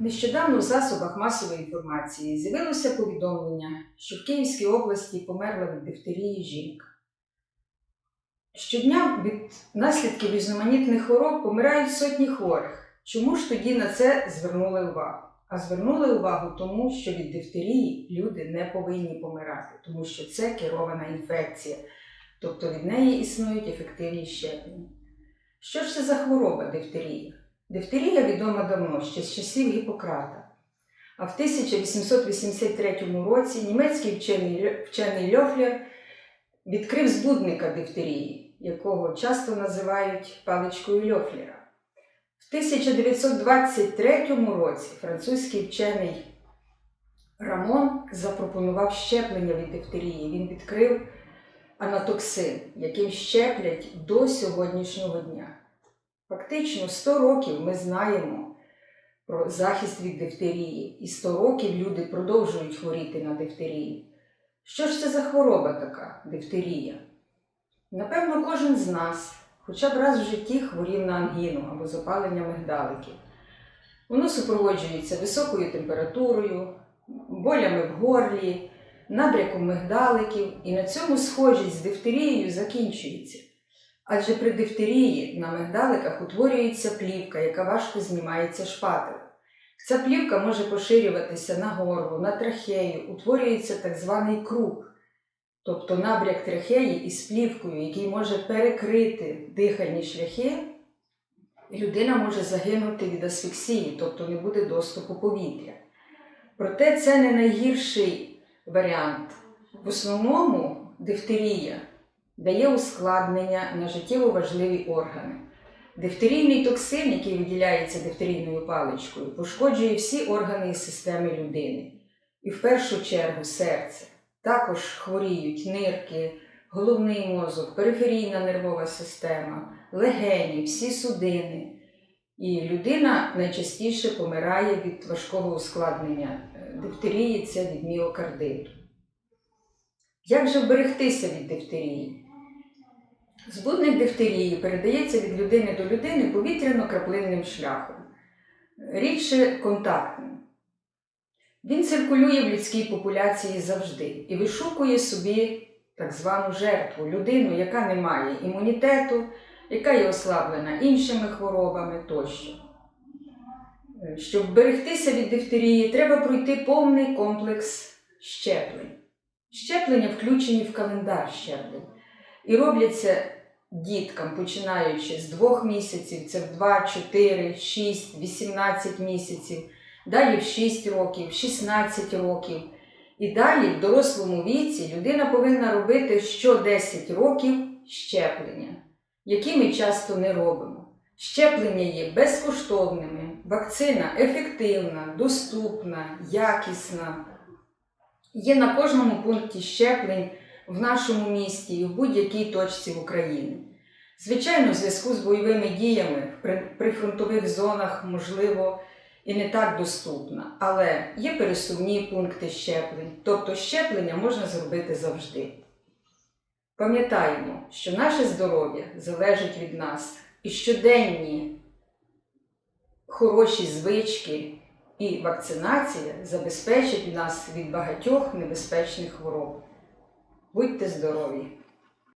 Нещодавно в засобах масової інформації з'явилося повідомлення, що в Київській області померла від дифтерії жінка. Щодня від наслідків різноманітних хвороб помирають сотні хворих. Чому ж тоді на це звернули увагу? А звернули увагу тому, що від дифтерії люди не повинні помирати, тому що це керована інфекція, тобто від неї існують ефективні щеплення. Що ж це за хвороба дифтерія? Дифтерія відома давно, ще з часів Гіппократа. А в 1883 році німецький вчений, вчений Льофлер відкрив збудника дифтерії, якого часто називають паличкою Льофлера. В 1923 році французький вчений Рамон запропонував щеплення від дифтерії. Він відкрив анатоксин, яким щеплять до сьогоднішнього дня. Фактично 100 років ми знаємо про захист від дифтерії, і 100 років люди продовжують хворіти на дифтерію. Що ж це за хвороба така дифтерія? Напевно, кожен з нас хоча б раз в житті хворів на ангіну або запалення мигдаликів. Воно супроводжується високою температурою, болями в горлі, набряком мигдаликів, і на цьому схожість з дифтерією закінчується. Адже при дифтерії на мигдаликах утворюється плівка, яка важко знімається шпателем. Ця плівка може поширюватися на горло, на трахею, утворюється так званий круг, тобто набряк трахеї із плівкою, який може перекрити дихальні шляхи, людина може загинути від асфіксії, тобто не буде доступу повітря. Проте це не найгірший варіант. В основному дифтерія дає ускладнення на життєво важливі органи. Дифтерійний токсин, який виділяється дифтерійною паличкою, пошкоджує всі органи і системи людини. І в першу чергу серце. Також хворіють нирки, головний мозок, периферійна нервова система, легені, всі судини. І людина найчастіше помирає від важкого ускладнення е, дифтерії це від міокардиту. Як же вберегтися від дифтерії? Збудник дифтерії передається від людини до людини повітряно-краплинним шляхом, рідше контактним. Він циркулює в людській популяції завжди і вишукує собі так звану жертву, людину, яка не має імунітету, яка є ослаблена іншими хворобами тощо. Щоб вберегтися від дифтерії, треба пройти повний комплекс щеплень. Щеплення включені в календар щеплень і робляться діткам, починаючи з 2 місяців, це в 2, 4, 6, 18 місяців, далі в 6 років, 16 років. І далі в дорослому віці людина повинна робити що 10 років щеплення, які ми часто не робимо. Щеплення є безкоштовними, вакцина ефективна, доступна, якісна. Є на кожному пункті щеплень в нашому місті і в будь-якій точці України. Звичайно, в зв'язку з бойовими діями в при- прифронтових зонах можливо і не так доступна, але є пересувні пункти щеплень, тобто щеплення можна зробити завжди. Пам'ятаємо, що наше здоров'я залежить від нас і щоденні хороші звички і вакцинація забезпечать нас від багатьох небезпечних хвороб. Будьте здорові!